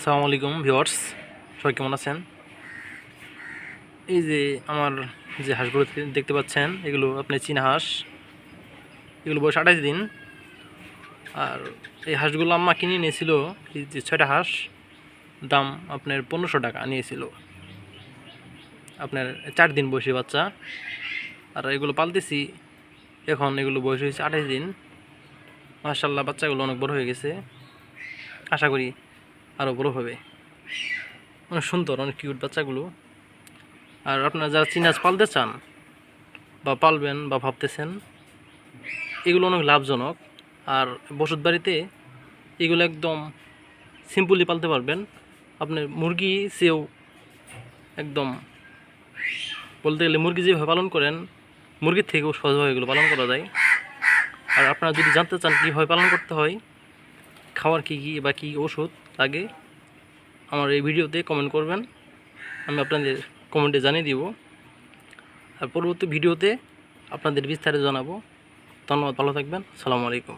আসসালামু আলাইকুম ভিওয়ার্স সবাই কেমন আছেন? এই যে আমার যে হাঁসগুলো দেখতে পাচ্ছেন, এগুলো আপনি চীনা হাঁস। এগুলো বয়স আঠাশ দিন। আর এই হাঁসগুলো আম্মা কিনে নিয়েছিল, এই যে ছয়টা হাঁস, দাম আপনার পনেরোশো টাকা নিয়েছিল। আপনার চার দিন বয়সী বাচ্চা। আর এগুলো পালতেছি, এখন এগুলো বয়স হয়েছে আঠাশ দিন। মার্শাল্লাহ বাচ্চাগুলো অনেক বড় হয়ে গেছে। আশা করি আরও বড় হবে। অনেক সুন্দর, অনেক কিউট বাচ্চাগুলো। আর আপনারা যারা চিনাজ পালতে চান বা পালবেন বা ভাবতেছেন, এগুলো অনেক লাভজনক। আর বসত বাড়িতে এগুলো একদম সিম্পলি পালতে পারবেন। আপনার মুরগি সেও একদম, বলতে গেলে মুরগি যেভাবে পালন করেন, মুরগির থেকেও সহজভাবে এগুলো পালন করা যায়। আর আপনারা যদি জানতে চান কীভাবে পালন করতে হয় খাওয়ার কী কী বা কী ওষুধ লাগে, আমার এই ভিডিওতে কমেন্ট করবেন। আমি আপনাদের কমেন্টে জানিয়ে দিব। আর পরবর্তী ভিডিওতে আপনাদের বিস্তারে জানাব। ধন্যবাদ, ভালো থাকবেন। সালামু আলাইকুম।